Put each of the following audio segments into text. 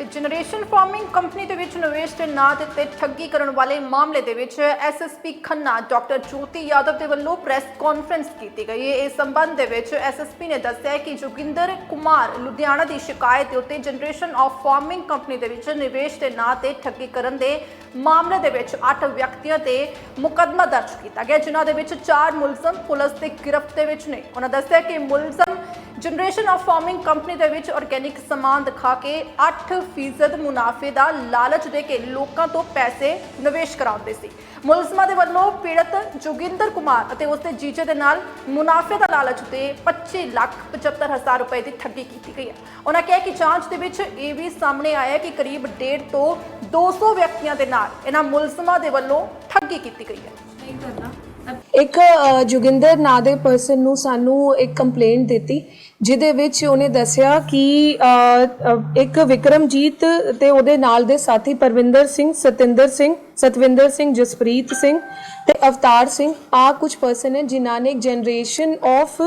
ਤੇ generation farming company ਦੇ ਵਿੱਚ ਨਿਵੇਸ਼ ਦੇ ਨਾਂ ਦੇ ਉੱਤੇ ਠੱਗੀ ਕਰਨ ਵਾਲੇ ਮਾਮਲੇ ਦੇ ਵਿੱਚ ਐਸਐਸਪੀ ਖੰਨਾ ਡਾਕਟਰ ਜੋਤੀ ਯਾਦਵ ਦੇ ਵੱਲੋਂ ਪ੍ਰੈਸ ਕਾਨਫਰੰਸ ਕੀਤੀ ਗਈ ਹੈ। ਇਸ ਸੰਬੰਧ ਦੇ ਵਿੱਚ ਐਸਐਸਪੀ ਨੇ ਦੱਸਿਆ ਕਿ ਜੋਗਿੰਦਰ ਕੁਮਾਰ ਲੁਧਿਆਣਾ ਦੀ ਸ਼ਿਕਾਇਤ ਦੇ ਉੱਤੇ ਜਨਰੇਸ਼ਨ ਆਫ ਫਾਰਮਿੰਗ ਕੰਪਨੀ ਦੇ ਵਿੱਚ ਨਿਵੇਸ਼ ਦੇ ਨਾਂ ਤੇ ਠੱਗੀ ਕਰਨ ਦੇ ਮਾਮਲੇ ਦੇ ਵਿੱਚ 8 ਵਿਅਕਤੀਆਂ ਤੇ ਮੁਕੱਦਮਾ ਦਰਜ ਕੀਤਾ ਗਿਆ, ਜਿਨ੍ਹਾਂ ਦੇ ਵਿੱਚ 4 ਮੁਲਜ਼ਮ ਪੁਲਿਸ ਦੇ ਗ੍ਰਿਫਤ ਦੇ ਵਿੱਚ ਨੇ। ਉਹਨਾਂ ਦੱਸਿਆ ਕਿ ਮੁਲਜ਼ਮ ਜਨਰੇਸ਼ਨ ਆਫ ਫਾਰਮਿੰਗ ਕੰਪਨੀ ਦੇ ਵਿੱਚ ਆਰਗੈਨਿਕ ਸਮਾਨ ਦਿਖਾ ਕੇ 8% ਮੁਨਾਫੇ ਦਾ ਲਾਲਚ ਦੇ ਕੇ ਲੋਕਾਂ ਤੋਂ ਪੈਸੇ ਨਿਵੇਸ਼ ਕਰਾਉਂਦੇ ਸੀ। ਮੁਲਜ਼ਮਾਂ ਦੇ ਵੱਲੋਂ ਪੀੜਤ ਜੋਗਿੰਦਰ ਕੁਮਾਰ ਅਤੇ ਉਸਦੇ ਜੀਜੇ ਦੇ ਨਾਲ ਮੁਨਾਫੇ ਦਾ ਲਾਲਚ ਦੇ 25 ਲੱਖ 75 ਹਜ਼ਾਰ ਰੁਪਏ ਦੀ ਠੱਗੀ ਕੀਤੀ ਗਈ ਹੈ। ਉਹਨਾਂ ਕਿਹਾ ਕਿ ਜਾਂਚ ਦੇ ਵਿੱਚ ਇਹ ਵੀ ਸਾਹਮਣੇ ਆਇਆ ਕਿ ਕਰੀਬ 1.5 ਤੋਂ 200 ਵਿਅਕਤੀਆਂ ਦੇ ਨਾਲ ਇਹਨਾਂ ਮੁਲਜ਼ਮਾਂ ਦੇ ਵੱਲੋਂ ਠੱਗੀ ਕੀਤੀ ਗਈ ਹੈ। ਇੱਕ ਜੋਗਿੰਦਰ ਨਾਂ ਦੇ ਪਰਸਨ ਨੂੰ ਸਾਨੂੰ ਇੱਕ ਕੰਪਲੇਂਟ ਦਿੱਤੀ ਜਿਹਦੇ ਵਿੱਚ ਉਹਨੇ ਦੱਸਿਆ ਕਿ ਇੱਕ ਵਿਕਰਮਜੀਤ ਤੇ ਉਹਦੇ ਨਾਲ ਦੇ ਸਾਥੀ ਪਰਵਿੰਦਰ ਸਿੰਘ, ਸਤਿੰਦਰ ਸਿੰਘ ਸਤਵਿੰਦਰ ਸਿੰਘ, ਜਸਪ੍ਰੀਤ ਸਿੰਘ ਤੇ ਅਵਤਾਰ ਸਿੰਘ। ਆ ਕੁਝ ਪਰਸਨ ਹੈ ਜਿਨ੍ਹਾਂ ਨੇ ਇੱਕ generation of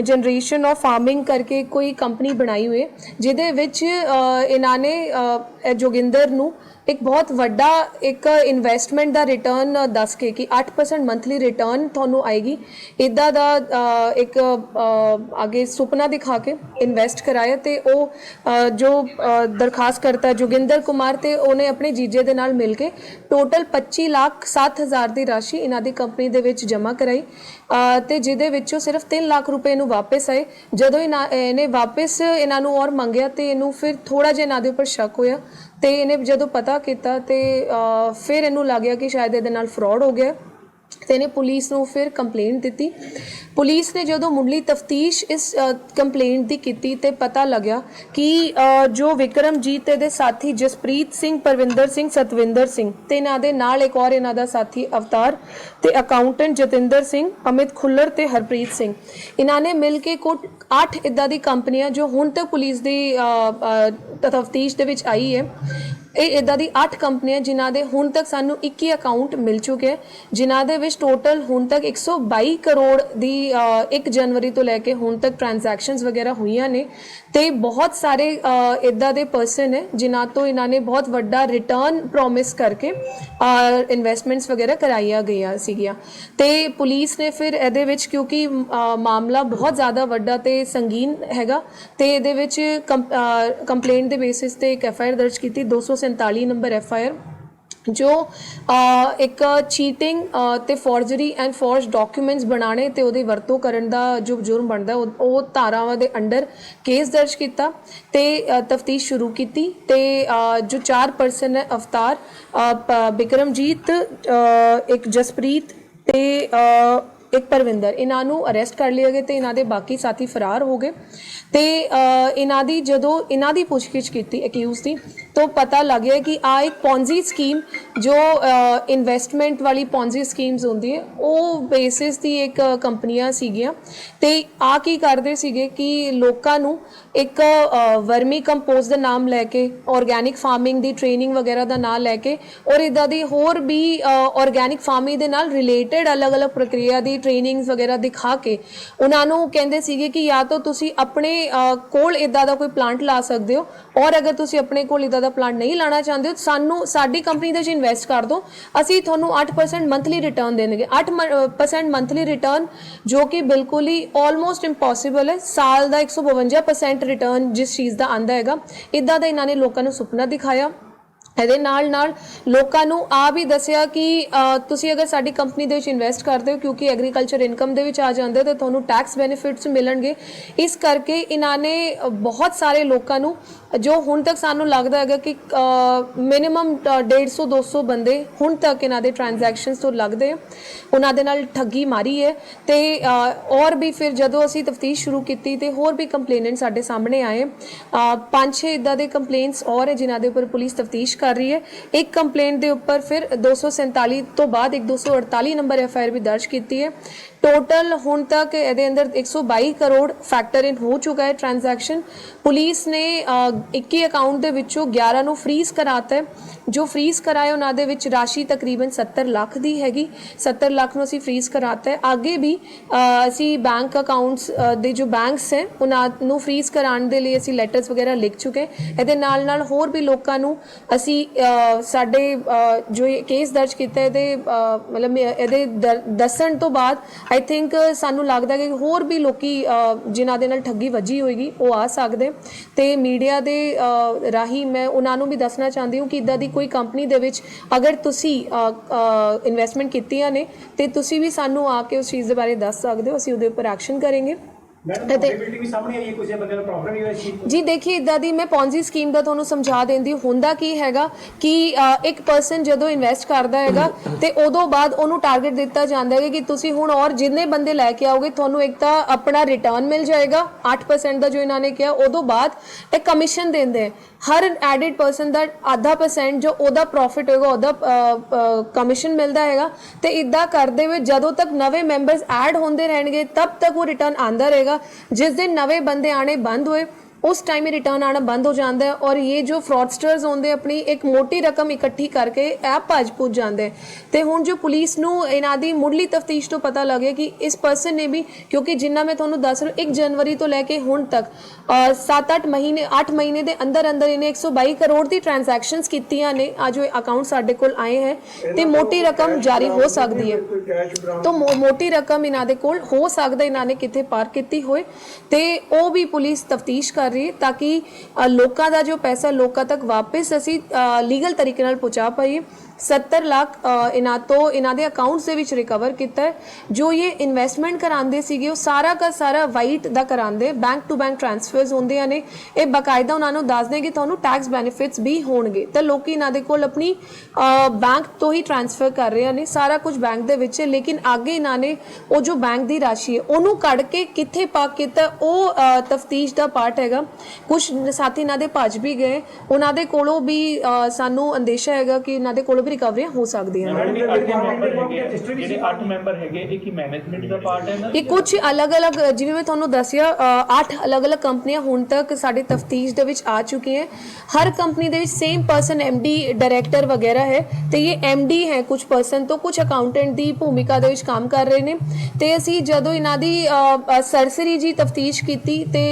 generation of farming ਕਰਕੇ ਕੋਈ ਕੰਪਨੀ ਬਣਾਈ ਹੋਈ। ਜਿਹਦੇ ਵਿੱਚ ਇਹਨਾਂ ਨੇ ਜੋਗਿੰਦਰ ਨੂੰ ਇੱਕ ਬਹੁਤ ਵੱਡਾ ਇੱਕ ਇਨਵੈਸਟਮੈਂਟ ਦਾ ਰਿਟਰਨ ਦੱਸ ਕੇ ਕਿ 8% ਮੰਥਲੀ ਰਿਟਰਨ ਤੁਹਾਨੂੰ ਆਏਗੀ। ਇਦਾਂ ਦਾ ਇੱਕ ਅੱਗੇ ਸੁਪਨਾ ਦਿਖਾ ਕੇ ਇਨਵੈਸਟ ਕਰਾਇਆ ਤੇ ਉਹ ਜੋ ਦਰਖਾਸਤ ਕਰਤਾ ਜੋਗਿੰਦਰ ਕੁਮਾਰ ਤੇ ਉਹਨੇ ਆਪਣੇ ਜੀਜੇ ਦੇ ਨਾਲ ਮਿਲ ਕੇ ਟੋਟਲ 25 ਲੱਖ 7000 ਦੀ ਰਾਸ਼ੀ ਇਹਨਾਂ ਦੀ ਕੰਪਨੀ ਦੇ ਵਿੱਚ ਜਮ੍ਹਾਂ ਕਰਾਈ। ਅ, ਤੇ ਜਿਹਦੇ ਵਿੱਚੋਂ ਸਿਰਫ 3 ਲੱਖ ਰੁਪਏ ਨੂੰ ਵਾਪਸ ਆਏ। ਜਦੋਂ ਇਹਨਾਂ ਇਹਨੇ ਵਾਪਸ ਇਹਨਾਂ ਨੂੰ ਔਰ ਮੰਗਿਆ ਤੇ ਇਹਨੂੰ ਫਿਰ ਥੋੜਾ ਜਿਹਾ ਇਹਨਾਂ ਦੇ ਉੱਪਰ ਸ਼ੱਕ ਹੋਇਆ। ਤੇ ਇਹਨੇ ਜਦੋਂ ਪਤਾ ਕੀਤਾ ਤੇ ਫਿਰ ਇਹਨੂੰ ਲੱਗਿਆ ਕਿ ਸ਼ਾਇਦ ਇਹਦੇ ਨਾਲ ਫਰਾਡ ਹੋ ਗਿਆ। ਤੇ ਇਹਨੇ ਪੁਲਿਸ ਨੂੰ ਫਿਰ ਕੰਪਲੇਂਟ ਦਿੱਤੀ। ਪੁਲਿਸ ਨੇ ਜਦੋਂ ਮੁੱਢਲੀ ਤਫਤੀਸ਼ ਇਸ ਕੰਪਲੇਂਟ ਦੀ ਕੀਤੀ ਤੇ ਪਤਾ ਲੱਗਿਆ ਕਿ ਜੋ ਵਿਕਰਮਜੀਤ ਤੇ ਦੇ ਸਾਥੀ ਜਸਪ੍ਰੀਤ ਸਿੰਘ, ਪਰਵਿੰਦਰ ਸਿੰਘ, ਸਤਵਿੰਦਰ ਸਿੰਘ ਤੇ ਇਹਨਾਂ ਦੇ ਨਾਲ ਇੱਕ ਔਰ ਇਹਨਾਂ ਦਾ ਸਾਥੀ ਅਵਤਾਰ ਤੇ ਅਕਾਊਂਟੈਂਟ ਜਤਿੰਦਰ ਸਿੰਘ, ਅਮਿਤ ਖੁੱਲਰ ਤੇ ਹਰਪ੍ਰੀਤ ਸਿੰਘ। ਇਹਨਾਂ ਨੇ ਮਿਲ ਕੇ ਕੁੱਲ 8 ਇਦਾਂ ਦੀ ਕੰਪਨੀਆਂ ਜੋ ਹੁਣ ਤੱਕ ਪੁਲਿਸ ਦੀ ਤਫਤੀਸ਼ ਦੇ ਵਿੱਚ ਆਈ ਹੈ ਇਹ ਇਦਾਂ ਦੀ 8 ਕੰਪਨੀਆਂ ਜਿਨ੍ਹਾਂ ਦੇ ਹੁਣ ਤੱਕ ਸਾਨੂੰ 21 ਅਕਾਊਂਟ ਮਿਲ ਚੁੱਕੇ ਹੈ ਜਿਨ੍ਹਾਂ ਦੇ ਵਿੱਚ ਟੋਟਲ ਹੁਣ ਤੱਕ 122 ਕਰੋੜ ਦੀ ਅ, 1 ਜਨਵਰੀ ਤੋਂ ਲੈ ਕੇ ਹੁਣ ਤੱਕ ਟ੍ਰਾਂਜੈਕਸ਼ਨਸ ਵਗੈਰਾ ਹੋਈਆਂ ਨੇ। ਤੇ ਬਹੁਤ ਸਾਰੇ ਇਦਾਂ ਦੇ ਪਰਸਨ ਹੈ ਜਿਨ੍ਹਾਂ ਤੋਂ ਇਹਨਾਂ ਨੇ ਬਹੁਤ ਵੱਡਾ ਰਿਟਰਨ ਪ੍ਰੋਮਿਸ ਕਰਕੇ ਇਨਵੈਸਟਮੈਂਟਸ ਵਗੈਰਾ ਕਰਾਈਆਂ ਗਈਆਂ ਸੀਗੀਆਂ। ਤੇ ਪੁਲਿਸ ਨੇ ਫਿਰ ਇਹਦੇ ਵਿੱਚ ਕਿਉਂਕਿ ਮਾਮਲਾ ਬਹੁਤ ਜ਼ਿਆਦਾ ਵੱਡਾ ਤੇ ਸੰਗੀਨ ਹੈਗਾ ਤੇ ਇਹਦੇ ਵਿੱਚ ਕੰਪਲੇਂਟ ਦੇ ਬੇਸਿਸ ਤੇ ਇੱਕ ਐਫ ਆਈ ਆਰ ਦਰਜ ਕੀਤੀ 247 ਨੰਬਰ ਐਫ ਆਈ ਆਰ, ਜੋ ਇੱਕ ਚੀਟਿੰਗ ਤੇ ਫੋਰਜਰੀ ਐਂਡ ਫੋਰਜ ਡਾਕੂਮੈਂਟਸ ਬਣਾਉਣੇ ਤੇ ਉਹਦੀ ਵਰਤੋਂ ਕਰਨ ਦਾ ਜੋ ਜੁਰਮ ਬਣਦਾ, ਉਹ ਧਾਰਾਵਾਂ ਦੇ ਅੰਡਰ ਕੇਸ ਦਰਜ ਕੀਤਾ ਤੇ ਤਫਤੀਸ਼ ਸ਼ੁਰੂ ਕੀਤੀ ਤੇ ਜੋ ਚਾਰ ਪਰਸਨ ਹੈ ਅਵਤਾਰ ਬਿਕਰਮਜੀਤ ਇੱਕ ਜਸਪ੍ਰੀਤ ਤੇ ਇੱਕ ਪਰਵਿੰਦਰ, ਇਹਨਾਂ ਨੂੰ ਅਰੈਸਟ ਕਰ ਲਿਆ ਗਿਆ ਤੇ ਇਹਨਾਂ ਦੇ ਬਾਕੀ ਸਾਥੀ ਫਰਾਰ ਹੋ ਗਏ ਤੇ ਇਹਨਾਂ ਦੀ ਜਦੋਂ, ਇਹਨਾਂ ਦੀ ਪੁੱਛਗਿੱਛ ਕੀਤੀ ਅਕਿਊਜ਼ ਦੀ ਤਾਂ ਪਤਾ ਲੱਗਿਆ ਕਿ ਆ ਇੱਕ ਪੌਂਜ਼ੀ ਸਕੀਮ ਜੋ ਇਨਵੈਸਟਮੈਂਟ ਵਾਲੀ ਪੌਂਜ਼ੀ ਸਕੀਮਸ ਹੁੰਦੀ ਹੈ ਉਹ ਬੇਸਿਸ ਦੀ ਇੱਕ ਕੰਪਨੀਆਂ ਸੀਗੀਆਂ ਤੇ ਆ ਕੀ ਕਰਦੇ ਸੀਗੇ ਕਿ ਲੋਕਾਂ ਨੂੰ ਇੱਕ ਵਰਮੀ ਕੰਪੋਸਟ ਦਾ ਨਾਮ ਲੈ ਕੇ ਆਰਗੈਨਿਕ ਫਾਰਮਿੰਗ ਦੀ ਟ੍ਰੇਨਿੰਗ ਵਗੈਰਾ ਦਾ ਨਾਮ ਲੈ ਕੇ ਔਰ ਇਦਾਂ ਦੀ ਹੋਰ ਵੀ ਆਰਗੈਨਿਕ ਫਾਰਮਿੰਗ ਦੇ ਨਾਲ ਰਿਲੇਟਡ ਅਲੱਗ-ਅਲੱਗ ਪ੍ਰਕਿਰਿਆ ਦੀ ਟ੍ਰੇਨਿੰਗਸ ਵਗੈਰਾ ਦਿਖਾ ਕੇ ਉਹਨਾਂ ਨੂੰ ਕਹਿੰਦੇ ਸੀਗੇ ਕਿ ਜਾਂ ਤਾਂ ਤੁਸੀਂ ਆਪਣੇ ਕੋਲ ਇਦਾਂ ਦਾ ਕੋਈ ਪਲਾਂਟ ਲਾ ਸਕਦੇ ਹੋ ਔਰ ਅਗਰ ਤੁਸੀਂ ਆਪਣੇ ਕੋਲ ਇਦਾਂ ਦਾ ਪਲਾਂਟ ਨਹੀਂ ਲਾਣਾ ਚਾਹੁੰਦੇ ਹੋ, ਸਾਨੂੰ, ਸਾਡੀ ਕੰਪਨੀ ਦੇ ਵਿੱਚ ਇਨਵੈਸਟ ਕਰ ਦਿਓ। ਅਸੀਂ ਤੁਹਾਨੂੰ 8% ਮੰਥਲੀ ਰਿਟਰਨ ਦੇਣਗੇ। 8% ਮੰਥਲੀ ਰਿਟਰਨ ਜੋ ਕਿ ਬਿਲਕੁਲ ਹੀ ਆਲਮੋਸਟ ਇੰਪੋਸੀਬਲ ਹੈ। ਸਾਲ ਦਾ 152% ਰਿਟਰਨ ਜਿਸ ਚੀਜ਼ ਦਾ ਆਂਦਾ ਹੈਗਾ ਇਦਾਂ ਦਾ ਇਹਨਾਂ ਨੇ ਲੋਕਾਂ ਨੂੰ ਸੁਪਨਾ ਦਿਖਾਇਆ। ਇਹਦੇ ਨਾਲ ਨਾਲ ਲੋਕਾਂ ਨੂੰ ਆ ਵੀ ਦੱਸਿਆ ਕਿ ਤੁਸੀਂ ਅਗਰ ਸਾਡੀ ਕੰਪਨੀ ਦੇ ਵਿੱਚ ਇਨਵੈਸਟ ਕਰਦੇ ਹੋ, ਕਿਉਂਕਿ ਐਗਰੀਕਲਚਰ ਇਨਕਮ ਦੇ ਵਿੱਚ ਆ ਜਾਂਦੇ ਹੋ, ਤਾਂ ਤੁਹਾਨੂੰ ਟੈਕਸ ਬੈਨੀਫਿਟਸ ਮਿਲਣਗੇ। ਇਸ ਕਰਕੇ ਇਹਨਾਂ ਨੇ ਬਹੁਤ ਸਾਰੇ ਲੋਕਾਂ ਨੂੰ ਜੋ ਹੁਣ ਤੱਕ ਸਾਨੂੰ ਲੱਗਦਾ ਹੈਗਾ ਕਿ ਮਿਨੀਮਮ 150 200 ਬੰਦੇ ਹੁਣ ਤੱਕ ਇਹਨਾਂ ਦੇ ਟ੍ਰਾਂਜੈਕਸ਼ਨਸ ਤੋਂ ਲੱਗਦੇ ਆ। ਉਹਨਾਂ ਦੇ ਨਾਲ ਠੱਗੀ ਮਾਰੀ ਹੈ ਤੇ ਅ, ਔਰ ਵੀ ਫਿਰ ਜਦੋਂ ਅਸੀਂ ਤਫਤੀਸ਼ ਸ਼ੁਰੂ ਕੀਤੀ ਤੇ ਹੋਰ ਵੀ ਕੰਪਲੇਨੈਂਟ ਸਾਡੇ ਸਾਹਮਣੇ ਆਏ। ਪੰਜ ਛੇ ਇਦਾਂ ਦੇ ਕੰਪਲੇਂਟਸ ਔਰ ਹੈ ਜਿਨ੍ਹਾਂ ਦੇ ਉੱਪਰ ਪੁਲਿਸ ਤਫਤੀਸ਼ ਕਰ ਰਹੀ ਹੈ। ਇੱਕ ਕੰਪਲੇਂਟ ਦੇ ਉੱਪਰ ਫਿਰ 247 ਤੋਂ ਬਾਅਦ ਇੱਕ 248 ਨੰਬਰ ਐਫ ਆਈ ਆਰ ਵੀ ਦਰਜ ਕੀਤੀ ਹੈ। ਟੋਟਲ ਹੁਣ ਤੱਕ ਇਹਦੇ ਅੰਦਰ 122 ਕਰੋੜ ਫੈਕਟਰ ਇਨ ਹੋ ਚੁੱਕਾ ਹੈ ਟ੍ਰਾਂਜੈਕਸ਼ਨ ਪੁਲਿਸ ਨੇ ਅ, 21 ਅਕਾਊਂਟ ਦੇ ਵਿੱਚੋਂ 11 ਨੂੰ ਫ੍ਰੀਜ਼ ਕਰਾਤਾ ਜੋ ਫ੍ਰੀਜ਼ ਕਰਾਏ ਉਹਨਾਂ ਦੇ ਵਿੱਚ ਰਾਸ਼ੀ ਤਕਰੀਬਨ 70 ਲੱਖ ਦੀ ਹੈਗੀ। 70 ਲੱਖ ਨੂੰ ਅਸੀਂ ਫ੍ਰੀਜ਼ ਕਰਾਤਾ ਅੱਗੇ ਵੀ ਅਸੀਂ ਬੈਂਕ ਅਕਾਊਂਟਸ ਦੇ ਜੋ ਬੈਂਕਸ ਹੈ ਉਹਨਾਂ ਨੂੰ ਫ੍ਰੀਜ਼ ਕਰਾਉਣ ਦੇ ਲਈ ਅਸੀਂ ਲੈਟਰਸ ਵਗੈਰਾ ਲਿਖ ਚੁੱਕੇ ਇਹਦੇ ਨਾਲ ਨਾਲ ਹੋਰ ਵੀ ਲੋਕਾਂ ਨੂੰ ਅਸੀਂ ਸਾਡੇ ਜੋ ਇਹ ਕੇਸ ਦਰਜ ਕੀਤਾ ਇਹਦੇ ਮਤਲਬ ਇਹ- ਇਹਦੇ ਦਰ- ਦੱਸਣ ਤੋਂ ਬਾਅਦ ਆਈ ਥਿੰਕ uh, ਸਾਨੂੰ ਲੱਗਦਾ ਕਿ ਹੋਰ ਵੀ ਲੋਕੀ ਜਿਨ੍ਹਾਂ ਦੇ ਨਾਲ ਠੱਗੀ ਵੱਜੀ ਹੋਏਗੀ, ਉਹ ਆ ਸਕਦੇ। ਤੇ ਮੀਡੀਆ ਦੇ ਰਾਹੀਂ ਮੈਂ ਉਹਨਾਂ ਨੂੰ ਵੀ ਦੱਸਣਾ ਚਾਹੁੰਦੀ ਹਾਂ ਕਿ ਇਦਾਂ ਦੀ ਕੋਈ ਕੰਪਨੀ ਦੇ ਵਿੱਚ ਅਗਰ ਤੁਸੀਂ ਇਨਵੈਸਟਮੈਂਟ ਕੀਤੀਆਂ ਨੇ, ਤੇ ਤੁਸੀਂ ਵੀ ਸਾਨੂੰ ਆ ਕੇ ਉਸ ਚੀਜ਼ ਦੇ ਬਾਰੇ ਦੱਸ ਸਕਦੇ ਹੋ, ਅਸੀਂ ਉਹਦੇ ਉੱਪਰ ਐਕਸ਼ਨ ਕਰਾਂਗੇ। ਮੈਡਮ ਅਤੇ- ਪ੍ਰੋਫਿਟੇਬਿਲਟੀ ਵੀ ਸਾਹਮਣੇ ਆਈ ਹੈ ਕੁਝ ਬੰਦੇ ਨੂੰ ਪ੍ਰੋਬਲਮ ਵੀ ਹੋਈ ਸੀ ਜੀ ਦੇਖਿਏ ਇਦਾਂ ਦੀ ਮੈਂ ਪੌਂਜੀ ਸਕੀਮ ਦਾ ਤੁਹਾਨੂੰ ਸਮਝਾ ਦਿੰਦੀ। ਹੁੰਦਾ ਕੀ ਹੈਗਾ ਕਿ ਇੱਕ ਪਰਸਨ ਜਦੋਂ ਇਨਵੈਸਟ ਕਰਦਾ ਹੈਗਾ ਤੇ ਉਦੋਂ ਬਾਅਦ ਉਹਨੂੰ ਟਾਰਗੇਟ ਦਿੱਤਾ ਜਾਂਦਾ ਹੈ ਕਿ ਤੁਸੀਂ ਹੁਣ ਔਰ ਜਿੰਨੇ ਬੰਦੇ ਲੈ ਕੇ ਆਓਗੇ ਤੁਹਾਨੂੰ ਇੱਕ ਤਾਂ ਆਪਣਾ ਰਿਟਰਨ ਮਿਲ ਜਾਏਗਾ 8% ਦਾ ਜੋ ਇਹਨਾਂ ਨੇ ਕਿਹਾ ਉਦੋਂ ਬਾਅਦ ਇੱਕ ਕਮਿਸ਼ਨ ਦਿੰਦੇ ਹਰ ਐਡਿਡ ਪਰਸਨ ਦਾ ਆਧਾ ਪਰਸੈਂਟ ਜੋ ਉਹਦਾ ਪ੍ਰੋਫਿਟ ਹੋਏਗਾ ਉਹਦਾ ਕਮਿਸ਼ਨ ਮਿਲਦਾ ਹੈਗਾ। ਤੇ ਇਦਾਂ ਕਰਦੇ ਹੋਏ ਜਦੋਂ ਤੱਕ ਨਵੇਂ ਮੈਂਬਰਸ ਐਡ ਹੁੰਦੇ ਰਹਿਣਗੇ ਤਬ ਤੱਕ ਉਹ ਰਿਟਰਨ ਆਂਦਾ ਰਹੇਗਾ। ਜਿਸ ਦਿਨ ਨਵੇਂ ਬੰਦੇ ਆਣੇ ਬੰਦ ਹੋਏ ਉਸ ਟਾਈਮ ਹੀ ਰਿਟਰਨ ਆਣਾ ਬੰਦ ਹੋ ਜਾਂਦਾ ਹੈ ਔਰ ਇਹ ਜੋ ਫਰਾਡਸਟਰਸ ਹੁੰਦੇ ਆਪਣੀ ਇੱਕ ਮੋਟੀ ਰਕਮ ਇਕੱਠੀ ਕਰਕੇ ਐਪ ਭੱਜ ਪੁੱਜ ਜਾਂਦੇ ਤੇ ਹੁਣ ਜੋ ਪੁਲਿਸ ਨੂੰ ਇਹਨਾਂ ਦੀ ਮੁੱਢਲੀ ਤਫਤੀਸ਼ ਤੋਂ ਪਤਾ ਲੱਗਿਆ ਕਿ ਇਸ ਪਰਸਨ ਨੇ ਵੀ ਕਿਉਂਕਿ ਜਿੰਨਾ ਮੈਂ ਤੁਹਾਨੂੰ ਦੱਸ ਰਿਹਾ 1 ਜਨਵਰੀ ਤੋਂ ਲੈ ਕੇ ਹੁਣ ਤੱਕ 7-8 ਮਹੀਨੇ 8 ਮਹੀਨੇ ਦੇ ਅੰਦਰ ਅੰਦਰ ਇਹਨੇ 122 ਕਰੋੜ ਦੀ ਟ੍ਰਾਂਜੈਕਸ਼ਨਸ ਕੀਤੀਆਂ ਨੇ। ਆ ਜੋ ਅਕਾਊਂਟ ਸਾਡੇ ਕੋਲ ਆਏ ਹੈ ਤੇ ਮੋਟੀ ਰਕਮ ਜਾਰੀ ਹੋ ਸਕਦੀ ਹੈ। ਤਾਂ ਮੋਟੀ ਰਕਮ ਇਹਨਾਂ ਦੇ ਕੋਲ ਹੋ ਸਕਦਾ ਇਹਨਾਂ ਨੇ ਕਿਤੇ ਪਾਰ ਕੀਤੀ ਹੋਏ। ਤੇ ਉਹ ਵੀ ਪੁਲਿਸ ਤਫਤੀਸ਼ ਕਰ ਰਹੀ ਤਾਂ ਕਿ ਲੋਕਾਂ ਦਾ ਜੋ ਪੈਸਾ ਲੋਕਾਂ ਤੱਕ ਵਾਪਸ ਅਸੀਂ ਲੀਗਲ ਤਰੀਕੇ ਨਾਲ ਪਹੁੰਚਾ ਪਾਈਏ। 70 ਲੱਖ ਇਹਨਾਂ ਤੋਂ ਇਹਨਾਂ ਦੇ ਅਕਾਊਂਟਸ ਦੇ ਵਿੱਚ ਰਿਕਵਰ ਕੀਤਾ ਜੋ ਇਹ ਇਨਵੈਸਟਮੈਂਟ ਕਰਾਉਂਦੇ ਸੀਗੇ, ਉਹ ਸਾਰਾ ਦਾ ਸਾਰਾ ਵਾਈਟ ਦਾ ਕਰਾਉਂਦੇ। ਬੈਂਕ ਟੂ ਬੈਂਕ ਟ੍ਰਾਂਸਫਰਸ ਹੁੰਦੀਆਂ ਨੇ। ਇਹ ਬਕਾਇਦਾ ਉਹਨਾਂ ਨੂੰ ਦੱਸਦੇ ਕਿ ਤੁਹਾਨੂੰ ਟੈਕਸ ਬੈਨੀਫਿਟਸ ਵੀ ਹੋਣਗੇ। ਤਾਂ ਲੋਕੀ ਇਹਨਾਂ ਦੇ ਕੋਲ ਆਪਣੀ ਬੈਂਕ ਤੋਂ ਹੀ ਟ੍ਰਾਂਸਫਰ ਕਰ ਰਹੇ ਨੇ। ਸਾਰਾ ਕੁਝ ਬੈਂਕ ਦੇ ਵਿੱਚ ਲੇਕਿਨ ਅੱਗੇ ਇਹਨਾਂ ਨੇ ਉਹ ਜੋ ਬੈਂਕ ਦੀ ਰਾਸ਼ੀ ਹੈ, ਉਹਨੂੰ ਕੱਢ ਕੇ ਕਿੱਥੇ ਪਾ ਕੀਤਾ ਉਹ ਤਫਤੀਸ਼ ਦਾ ਪਾਰਟ ਹੈਗਾ। ਕੁਝ ਸਾਥੀ ਇਹਨਾਂ ਦੇ ਭੱਜ ਵੀ ਗਏ। ਉਹਨਾਂ ਦੇ ਕੋਲੋਂ ਵੀ ਸਾਨੂੰ ਅੰਦੇਸ਼ਾ ਹੈਗਾ ਕਿ ਇਹਨਾਂ ਦੇ ਕੋਲੋਂ ਵੀ ਰਿਕਵਰੀਆਂ ਹੋ ਸਕਦੀਆਂ ਨੇ। ਜਿਹੜੇ ਇਹ ਅੱਠ ਮੈਂਬਰ department ਹੈਗੇ ਇਹ ਕੀ ਮੈਨੇਜਮੈਂਟ ਦਾ ਪਾਰਟ ਹੈ ਨਾ ਇਹ ਕੁਝ ਅਲੱਗ-ਅਲੱਗ ਜਿਵੇਂ ਮੈਂ ਤੁਹਾਨੂੰ ਦੱਸਿਆ ਅ, ਅੱਠ ਅਲੱਗ-ਅਲੱਗ ਕੰਪਨੀਆਂ ਹੁਣ ਤੱਕ ਸਾਡੇ ਤਫਤੀਸ਼ ਦੇ ਵਿੱਚ ਆ ਚੁੱਕੀਆਂ ਹਰ ਕੰਪਨੀ ਦੇ ਵਿੱਚ ਸੇਮ ਪਰਸਨ ਡੀ ਡਾਇਰੈਕਟਰ ਵਗੈਰਾ ਹੈ ਤੇ ਇਹ ਡੀ ਹੈ ਕੁਝ ਪਰਸਨ ਤੋਂ ਕੁਝ ਅਕਾਊਂਟੈਂਟ ਦੀ ਭੂਮਿਕਾ ਦੇ ਵਿੱਚ ਕੰਮ ਕਰ ਰਹੇ ਨੇ। ਤੇ ਅਸੀਂ ਜਦੋਂ ਇਹਨਾਂ ਦੀ ਸਰਸਰੀ ਜੀ ਤਫਤੀਸ਼ ਕੀਤੀ ਤੇ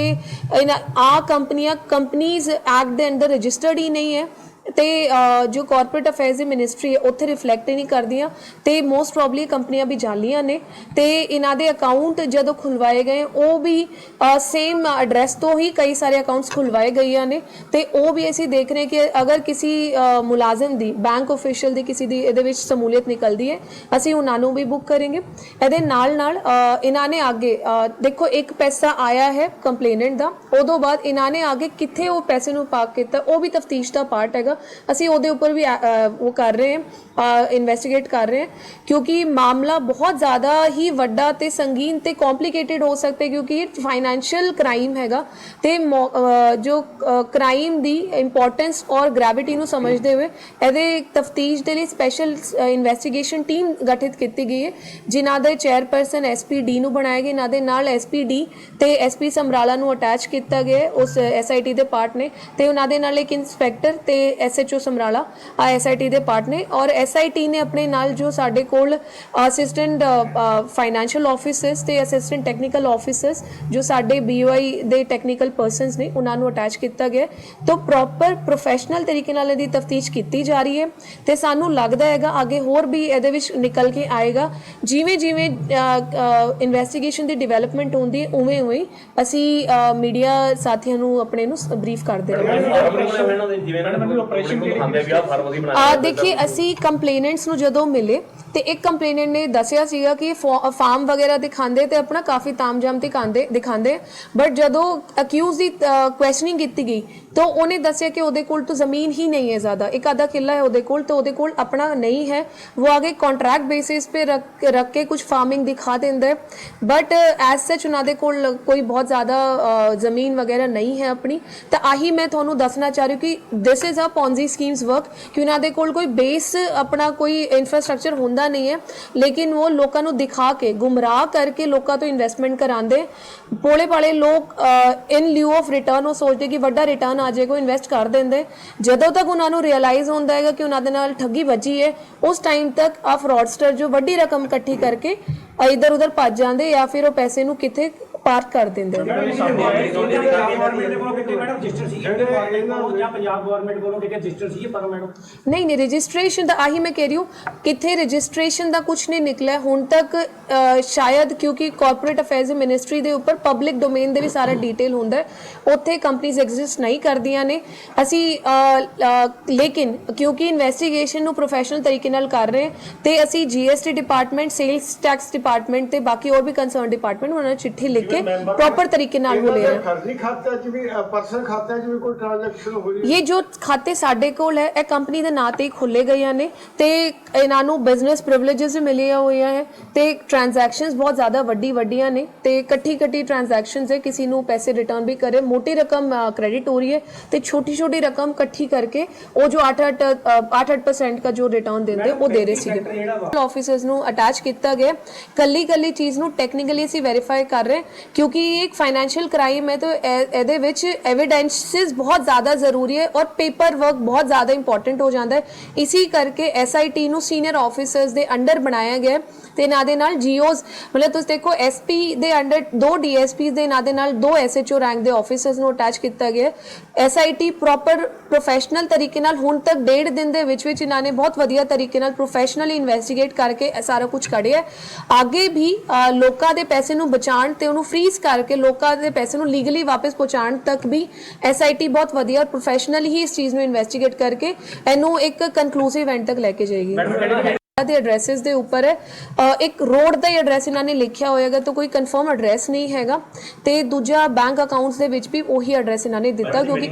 ਇਹਨਾਂ ਆ ਕੰਪਨੀਆਂ ਕੰਪਨੀਜ਼ ਐਕਟ ਦੇ ਅੰਦਰ ਰਜਿਸਟਰਡ ਹੀ ਨਹੀਂ ਹੈ। ਤੇ ਜੋ ਕਾਰਪੋਰੇਟ ਅਫੇਅਰਸ ਦੀ ਮਿਨਿਸਟਰੀ ਹੈ, ਉੱਥੇ ਰਿਫਲੈਕਟ ਹੀ ਨਹੀਂ ਕਰਦੀਆਂ ਤੇ ਮੋਸਟ ਪ੍ਰੋਬਬਲੀ ਕੰਪਨੀਆਂ ਵੀ ਜਾਲੀਆਂ ਨੇ ਤੇ ਇਹਨਾਂ ਦੇ ਅਕਾਊਂਟ ਜਦੋਂ ਖੁਲਵਾਏ ਗਏ, ਉਹ ਵੀ ਸੇਮ ਐਡਰੈਸ ਤੋਂ ਹੀ ਕਈ ਸਾਰੇ ਅਕਾਊਂਟਸ ਖੁਲਵਾਏ ਗਈਆਂ ਨੇ ਤੇ ਉਹ ਵੀ ਅਸੀਂ ਦੇਖ ਰਹੇ ਕਿ ਅਗਰ ਕਿਸੇ ਮੁਲਾਜ਼ਮ ਦੀ ਬੈਂਕ ਅਫੀਸ਼ੀਅਲ ਦੀ ਕਿਸੇ ਦੀ ਇਹਦੇ ਵਿੱਚ ਸਮੂਲੀਅਤ ਨਿਕਲਦੀ ਹੈ, ਅਸੀਂ ਉਹਨਾਂ ਨੂੰ ਵੀ ਬੁੱਕ ਕਰਾਂਗੇ। ਇਹਦੇ ਨਾਲ ਨਾਲ ਇਹਨਾਂ ਨੇ ਅੱਗੇ ਦੇਖੋ ਇੱਕ ਪੈਸਾ ਆਇਆ ਹੈ ਕੰਪਲੇਨੈਂਟ ਦਾ, ਉਦੋਂ ਬਾਅਦ ਇਹਨਾਂ ਨੇ ਅੱਗੇ ਕਿੱਥੇ ਉਹ ਪੈਸੇ ਨੂੰ ਪਾਕ ਕੀਤਾ, ਉਹ ਵੀ ਤਫਤੀਸ਼ ਦਾ ਪਾਰਟ ਹੈਗਾ। ਅਸੀਂ ਉਹਦੇ ਉੱਪਰ ਵੀ ਉਹ ਕਰ ਰਹੇ ਹਾਂ ਇਨਵੈਸਟੀਗੇਟ ਕਰ ਰਹੇ ਹਾਂ ਕਿਉਂਕਿ ਮਾਮਲਾ ਬਹੁਤ ਜ਼ਿਆਦਾ ਹੀ ਵੱਡਾ ਤੇ ਸੰਗੀਨ ਤੇ ਕੰਪਲਿਕੇਟਿਡ ਹੋ ਸਕਦਾ ਕਿਉਂਕਿ ਇਹ ਫਾਈਨੈਂਸ਼ੀਅਲ ਕ੍ਰਾਈਮ ਹੈਗਾ ਤੇ ਜੋ ਕ੍ਰਾਈਮ ਦੀ ਇੰਪੋਰਟੈਂਸ ਔਰ ਗ੍ਰੈਵਿਟੀ ਨੂੰ ਸਮਝਦੇ ਹੋਏ ਇਹਦੇ ਤਫਤੀਸ਼ ਦੇ ਲਈ ਸਪੈਸ਼ਲ ਇਨਵੈਸਟੀਗੇਸ਼ਨ ਟੀਮ ਗਠਿਤ ਕੀਤੀ ਗਈ ਹੈ ਜਿਨ੍ਹਾਂ ਦੇ ਚੇਅਰਪਰਸਨ ਐਸਪੀਡੀ ਨੂੰ ਬਣਾਇਆ ਗਿਆ ਇਹਨਾਂ ਦੇ ਨਾਲ ਐਸਪੀਡੀ ਤੇ ਐਸਪੀ ਸਮਰਾਲਾ ਨੂੰ ਅਟੈਚ ਕੀਤਾ ਗਿਆ ਹੈ, ਉਸ ਐਸਆਈਟੀ ਦੇ ਪਾਰਟ ਨੇ ਤੇ ਉਹਨਾਂ ਦੇ ਨਾਲ ਇੱਕ ਇਨਸਪੈਕਟਰ ਤੇ ਐਸਐਚਓ ਸਮਰਾਲਾ ਆ ਐਸਆਈਟੀ ਦੇ ਪਾਰਟ ਨੇ ਔਰ ਐਸਆਈਟੀ ਨੇ ਆਪਣੇ ਨਾਲ ਜੋ ਸਾਡੇ ਕੋਲ ਅਸਿਸਟੈਂਟ ਫਾਈਨੈਂਸ਼ੀਅਲ ਆਫਿਸਰਸ ਤੇ ਅਸਿਸਟੈਂਟ ਟੈਕਨੀਕਲ ਆਫਿਸਰਸ ਜੋ ਸਾਡੇ ਬੀਓਆਈ ਦੇ ਟੈਕਨੀਕਲ ਪਰਸਨਸ ਨੇ ਉਹਨਾਂ ਨੂੰ ਅਟੈਚ ਕੀਤਾ ਗਿਆ। ਤਾਂ ਪ੍ਰੋਪਰ ਪ੍ਰੋਫੈਸ਼ਨਲ ਤਰੀਕੇ ਨਾਲ ਇਹਦੀ ਤਫਤੀਸ਼ ਕੀਤੀ ਜਾ ਰਹੀ ਹੈ ਤੇ ਸਾਨੂੰ ਲੱਗਦਾ ਹੈਗਾ ਅੱਗੇ ਹੋਰ ਵੀ ਇਹਦੇ ਵਿੱਚ ਨਿਕਲ ਕੇ ਆਏਗਾ ਜਿਵੇਂ ਜਿਵੇਂ ਇਨਵੈਸਟੀਗੇਸ਼ਨ ਦੀ ਡਿਵੈਲਪਮੈਂਟ ਹੁੰਦੀ ਹੈ ਉਵੇਂ ਉਵੇਂ ਅਸੀਂ ਮੀਡੀਆ ਸਾਥੀਆਂ ਨੂੰ ਆਪਣੇ ਨੂੰ ਬਰੀਫ ਕਰਦੇ ਰਹਾਂਗੇ ਆ ਦੇਖਿਏ ਅਸੀਂ ਕੰਪਲੇਨੈਂਟਸ ਨੂੰ ਜਦੋਂ ਮਿਲੇ ਤੇ ਇੱਕ ਕੰਪਲੇਨੈਂਟ ਨੇ ਦੱਸਿਆ ਸੀਗਾ ਕਿ ਫਾਰਮ ਵਗੈਰਾ ਦਿਖਾਉਂਦੇ ਤੇ ਆਪਣਾ ਕਾਫੀ ਤਾਮਝਾਮ ਦਿਖਾਉਂਦੇ ਦਿਖਾਉਂਦੇ ਬਟ ਜਦੋਂ ਅਕਿਊਜ਼ ਦੀ ਕੁਐਸਚਨਿੰਗ ਕੀਤੀ ਗਈ ਤਾਂ ਉਹਨੇ ਦੱਸਿਆ ਕਿ ਉਹਦੇ ਕੋਲ ਤਾਂ ਜ਼ਮੀਨ ਹੀ ਨਹੀਂ ਹੈ ਜ਼ਿਆਦਾ ਇੱਕ ਆਧਾ ਕਿੱਲਾ ਹੈ ਉਹਦੇ ਕੋਲ ਤਾਂ ਉਹਦੇ ਕੋਲ ਆਪਣਾ ਨਹੀਂ ਹੈ ਉਹ ਆਗੇ ਕੰਟਰੈਕਟ ਬੇਸਿਸ पे रख रख के कुछ फार्मिंग दिखा देंगे बट एज सच ਉਹਨਾਂ ਦੇ ਕੋਲ ਕੋਈ ਬਹੁਤ ਜ਼ਿਆਦਾ ਅ, ਜ਼ਮੀਨ ਵਗੈਰਾ ਨਹੀਂ ਹੈ ਆਪਣੀ ਤਾਂ ਆਹੀ ਮੈਂ ਤੁਹਾਨੂੰ ਦੱਸਣਾ ਚਾਹ ਰਹੀ ਹਾਂ ਕਿ this is a Ponzi schemes work ਕਿ ਉਹਨਾਂ ਦੇ ਕੋਲ ਕੋਈ ਬੇਸ ਆਪਣਾ ਕੋਈ ਇਨਫਰਾਸਟ੍ਰਕਚਰ ਹੁੰਦਾ ਨਹੀਂ ਹੈ, ਲੇਕਿਨ ਉਹ ਲੋਕਾਂ ਨੂੰ ਦਿਖਾ ਕੇ, ਗੁੰਮਰਾਹ ਕਰਕੇ ਲੋਕਾਂ ਤੋਂ ਇਨਵੈਸਟਮੈਂਟ ਕਰਾਉਂਦੇ। ਪੋਲੇ ਭਾਲੇ ਲੋਕ ਇਨ ਲਿਊ ਆਫ ਰਿਟਰਨ ਉਹ ਸੋਚਦੇ ਕਿ ਵੱਡਾ ਰਿਟਰਨ ਆ ਜਾਏਗਾ ਇਨਵੈਸਟ ਕਰ ਦਿੰਦੇ। ਜਦੋਂ ਤੱਕ ਉਹਨਾਂ ਨੂੰ ਰਿਅਲਾਈਜ਼ ਹੁੰਦਾ ਹੈਗਾ ਕਿ ਉਹਨਾਂ ਦੇ ਨਾਲ ਠੱਗੀ ਵੱਜੀ ਹੈ, ਉਸ ਟਾਈਮ ਤੱਕ ਆ ਫਰਾਡਸਟਰ ਜੋ ਵੱਡੀ ਰਕਮ ਇਕੱਠੀ ਕਰਕੇ ਇਧਰ ਉਧਰ ਭੱਜ ਜਾਂਦੇ ਜਾਂ ਫਿਰ ਉਹ ਪੈਸੇ ਨੂੰ ਕਿਤੇ ਪਾਰਕ ਕਰ ਦਿੰਦੇ ਪੰਜਾਬ ਗਵਰਨਮੈਂਟ ਦੇ ਕੋਲੋਂ ਕਿਤੇ ਮੈਡਮ ਰਜਿਸਟਰ ਸੀ? ਇੰਡੀਅਨ ਗਵਰਨਮੈਂਟ ਕੋਲੋਂ ਜਾਂ ਪੰਜਾਬ ਗਵਰਨਮੈਂਟ ਕੋਲੋਂ ਕਿਤੇ ਰਜਿਸਟਰ ਸੀ ਪਰ ਮੈਡਮ? ਨਹੀਂ ਨਹੀਂ ਰਜਿਸਟ੍ਰੇਸ਼ਨ ਦਾ ਆਹੀ ਮੈਂ ਕਹਿ ਰਹੀ ਹੂੰ ਕਿੱਥੇ ਰਜਿਸਟ੍ਰੇਸ਼ਨ ਦਾ ਕੁਝ ਨਹੀਂ ਨਿਕਲਿਆ। ਹੁਣ ਤੱਕ ਸ਼ਾਇਦ ਕਿਉਂਕਿ ਕਾਰਪੋਰੇਟ ਅਫੇਅਰਸ ਦੀ ਮਿਨਿਸਟਰੀ ਦੇ ਉੱਪਰ ਪਬਲਿਕ ਡੋਮੇਨ ਦੇ ਵੀ ਸਾਰਾ ਡੀਟੇਲ ਹੁੰਦਾ ਹੈ ਉੱਥੇ ਕੰਪਨੀਆਂ ਐਗਜ਼ਿਸਟ ਨਹੀਂ ਕਰਦੀਆਂ ਨੇ। ਅਸੀਂ ਲੇਕਿਨ ਕਿਉਂਕਿ ਇਨਵੈਸਟੀਗੇਸ਼ਨ ਨੂੰ ਪ੍ਰੋਫੈਸ਼ਨਲ ਤਰੀਕੇ ਨਾਲ ਕਰ ਰਹੇ ਹਾਂ ਤੇ ਅਸੀਂ GST department sales tax department ਤੇ ਬਾਕੀ ਹੋਰ ਵੀ ਕੰਸਰਨ ਡਿਪਾਰਟਮੈਂਟ ਉਹਨਾਂ ਨੂੰ ਚਿੱਠੀ ਲਿਖ ਕੇ ਪ੍ਰੋਪਰ ਤਰੀਕੇ ਨਾਲ ਉਹ ਲੈ ਰਹੇ। ਹਾਂ ਫਰਜ਼ੀ ਖਾਤੇ 'ਚ ਵੀ ਪਰਸਨਲ ਖਾਤੇ 'ਚ ਵੀ ਕੋਈ ਟ੍ਰਾਂਜੈਕਸ਼ਨ ਹੋਈ ਹੈ? ਇਹ ਜੋ ਖਾਤੇ ਸਾਡੇ ਕੋਲ ਹੈ ਇਹ ਕੰਪਨੀ ਦੇ ਨਾਂ ਤੇ ਹੀ ਖੁੱਲੇ ਗਈਆਂ ਨੇ ਤੇ ਇਹਨਾਂ ਨੂੰ ਬਿਜ਼ਨਸ ਪ੍ਰਿਵਿਲੇजेस ਵੀ ਮਿਲੀਆਂ ਹੋਈਆਂ ਹੈ ਤੇ ਟ੍ਰਾਂਜੈਕਸ਼ਨਸ ਬਹੁਤ ਜ਼ਿਆਦਾ ਵੱਡੀ ਵੱਡੀਆਂ ਨੇ ਤੇ ਇਕੱਠੀ ਇਕੱਠੀ ਟ੍ਰਾਂਜੈਕਸ਼ਨਸ ਹੈ ਕਿਸੇ ਨੂੰ ਪੈਸੇ ਰਿਟਰਨ ਵੀ ਕਰੇ। ਮੋਟੀ ਰਕਮ ਕ੍ਰੈਡਿਟ ਹੋ ਰਹੀ ਹੈ ਤੇ ਛੋਟੀ ਛੋਟੀ ਰਕਮ ਇਕੱਠੀ ਕਰਕੇ ਉਹ ਜੋ 8-8 8-8% ਦਾ ਜੋ ਰਿਟਰਨ ਦਿੰਦੇ ਉਹ ਦੇ ਰਹੇ ਸੀਗੇ। ਆਫਿਸਰਸ ਨੂੰ ਅਟੈਚ ਕੀਤਾ ਗਿਆ। ਕੱਲੀ ਕੱਲੀ ਚੀਜ਼ ਨੂੰ ਟੈਕਨੀਕਲੀ ਅਸੀਂ ਵੈਰੀਫਾਈ ਕਰ ਰਹੇ। ਕਿਉਂਕਿ ਇਹ ਇੱਕ ਫਾਈਨੈਂਸ਼ੀਅਲ ਕ੍ਰਾਈਮ ਹੈ ਤਾਂ ਇਹ- ਇਹਦੇ ਵਿੱਚ ਐਵੀਡੈਂਸਿਸ ਬਹੁਤ ਜ਼ਿਆਦਾ ਜ਼ਰੂਰੀ ਹੈ ਔਰ ਪੇਪਰ ਵਰਕ ਬਹੁਤ ਜ਼ਿਆਦਾ ਇੰਪੋਰਟੈਂਟ ਹੋ ਜਾਂਦਾ ਹੈ ਇਸੇ ਕਰਕੇ ਐਸਆਈਟੀ ਨੂੰ ਸੀਨੀਅਰ ਆਫੀਸਰਸ ਦੇ ਅੰਡਰ ਬਣਾਇਆ ਗਿਆ ਹੈ ਤੇ ਨਾਲ ਦੇ ਨਾਲ ਜੀਓਜ਼ ਮਤਲਬ ਤੁਸੀਂ ਦੇਖੋ ਐਸਪੀ ਦੇ ਅੰਡਰ ਦੋ ਡੀਐਸਪੀ ਦੇ ਨਾਲ ਦੇ ਨਾਲ ਦੋ ਐਸਐਚਓ ਰੈਂਕ ਦੇ ਆਫੀਸਰਸ ਨੂੰ ਅਟੈਚ ਕੀਤਾ ਗਿਆ ਐਸਆਈਟੀ ਪ੍ਰੋਪਰ ਪ੍ਰੋਫੈਸ਼ਨਲ ਤਰੀਕੇ ਨਾਲ ਹੁਣ ਤੱਕ ਡੇਢ ਦਿਨ ਦੇ ਵਿੱਚ ਵਿੱਚ ਇਹਨਾਂ ਨੇ ਬਹੁਤ ਵਧੀਆ ਤਰੀਕੇ ਨਾਲ ਪ੍ਰੋਫੈਸ਼ਨਲੀ ਇਨਵੈਸਟੀਗੇਟ ਕਰਕੇ ਸਾਰਾ ਕੁਝ ਕੱਢਿਆ ਅੱਗੇ ਵੀ ਲੋਕਾਂ ਦੇ ਪੈਸੇ ਨੂੰ ਬਚਾਉਣ ਤੇ ਉਹਨੂੰ ਫ੍ਰੀਜ਼ ਕਰਕੇ ਲੋਕਾਂ ਦੇ ਪੈਸੇ ਨੂੰ ਲੀਗਲੀ ਵਾਪਸ ਪਹੁੰਚਾਉਣ ਤੱਕ ਵੀ ਐਸਆਈਟੀ ਬਹੁਤ ਵਧੀਆ ਔਰ ਪ੍ਰੋਫੈਸ਼ਨਲੀ ਹੀ ਇਸ ਚੀਜ਼ ਨੂੰ ਇਨਵੈਸਟੀਗੇਟ ਕਰਕੇ ਇਹਨੂੰ ਇੱਕ ਕਨਕਲੂਸਿਵ ਐਂਡ ਤੱਕ ਲੈ ਕੇ ਜਾਏਗੀ। ਦੇ ਐਡਰੈਸਸ ਦੇ ਉੱਪਰ ਹੈ ਇੱਕ ਰੋਡ ਦਾ ਹੀ ਐਡਰੈਸ ਇਹਨਾਂ ਨੇ ਲਿਖਿਆ ਹੋਏਗਾ ਤਾਂ ਕੋਈ ਕਨਫਰਮ ਐਡਰੈਸ ਨਹੀਂ ਹੈਗਾ। ਤੇ ਦੂਜਾ ਬੈਂਕ ਅਕਾਊਂਟਸ ਦੇ ਵਿੱਚ ਵੀ ਉਹੀ ਐਡਰੈਸ ਇਹਨਾਂ ਨੇ ਦਿੱਤਾ ਕਿਉਂਕਿ